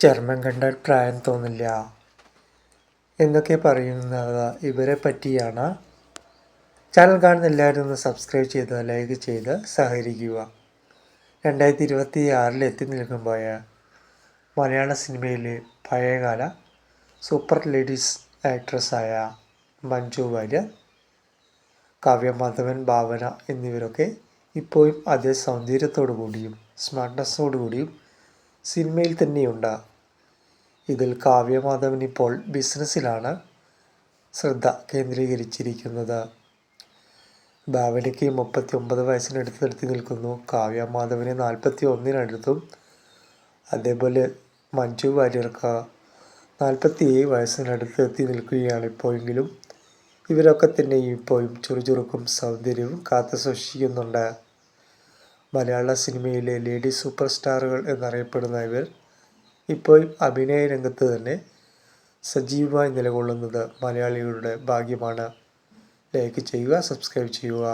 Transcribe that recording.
ചർമ്മം കണ്ടാൽ പ്രായം തോന്നില്ല എന്നൊക്കെ പറയുന്നത് ഇവരെ പറ്റിയാണ്. ചാനൽ കാണുന്ന എല്ലാവരും ഒന്ന് സബ്സ്ക്രൈബ് ചെയ്ത് ലൈക്ക് ചെയ്ത് സഹകരിക്കുക. രണ്ടായിരത്തി ഇരുപത്തി ആറിൽ എത്തി നിൽക്കുമ്പോൾ മലയാള സിനിമയിലെ പഴയകാല സൂപ്പർ ലേഡീസ് ആക്ട്രസ്സായ മഞ്ജു വാര്യർ കാവ്യ മാധവൻ ഭാവന എന്നിവരൊക്കെ ഇപ്പോഴും അതേ സൗന്ദര്യത്തോടു കൂടിയും സ്മാർട്ട്നെസ്സോടു കൂടിയും സിനിമയിൽ തന്നെയുണ്ട്. ഇതിൽ കാവ്യമാധവൻ ഇപ്പോൾ ബിസിനസ്സിലാണ് ശ്രദ്ധ കേന്ദ്രീകരിച്ചിരിക്കുന്നത്. ഭാവനയ്ക്ക് മുപ്പത്തി ഒമ്പത് വയസ്സിനടുത്തെത്തി നിൽക്കുന്നു. കാവ്യമാധവന് നാൽപ്പത്തി ഒന്നിനടുത്തും അതേപോലെ മഞ്ജു വാര്യർക്ക് നാൽപ്പത്തി ഏഴ് വയസ്സിനടുത്ത് എത്തി നിൽക്കുകയാണ് ഇപ്പോഴെങ്കിലും. ഇവരൊക്കെ തന്നെ ഇപ്പോഴും ചുറുചുറുക്കും സൗന്ദര്യവും കാത്തു സൂക്ഷിക്കുന്നുണ്ട്. മലയാള സിനിമയിലെ ലേഡി സൂപ്പർ സ്റ്റാറുകൾ എന്നറിയപ്പെടുന്ന ഇവർ ഇപ്പോഴും അഭിനയ രംഗത്ത് തന്നെ സജീവമായി നിലകൊള്ളുന്നത് മലയാളികളുടെ ഭാഗ്യമാണ്. ലൈക്ക് ചെയ്യുക സബ്സ്ക്രൈബ് ചെയ്യുക.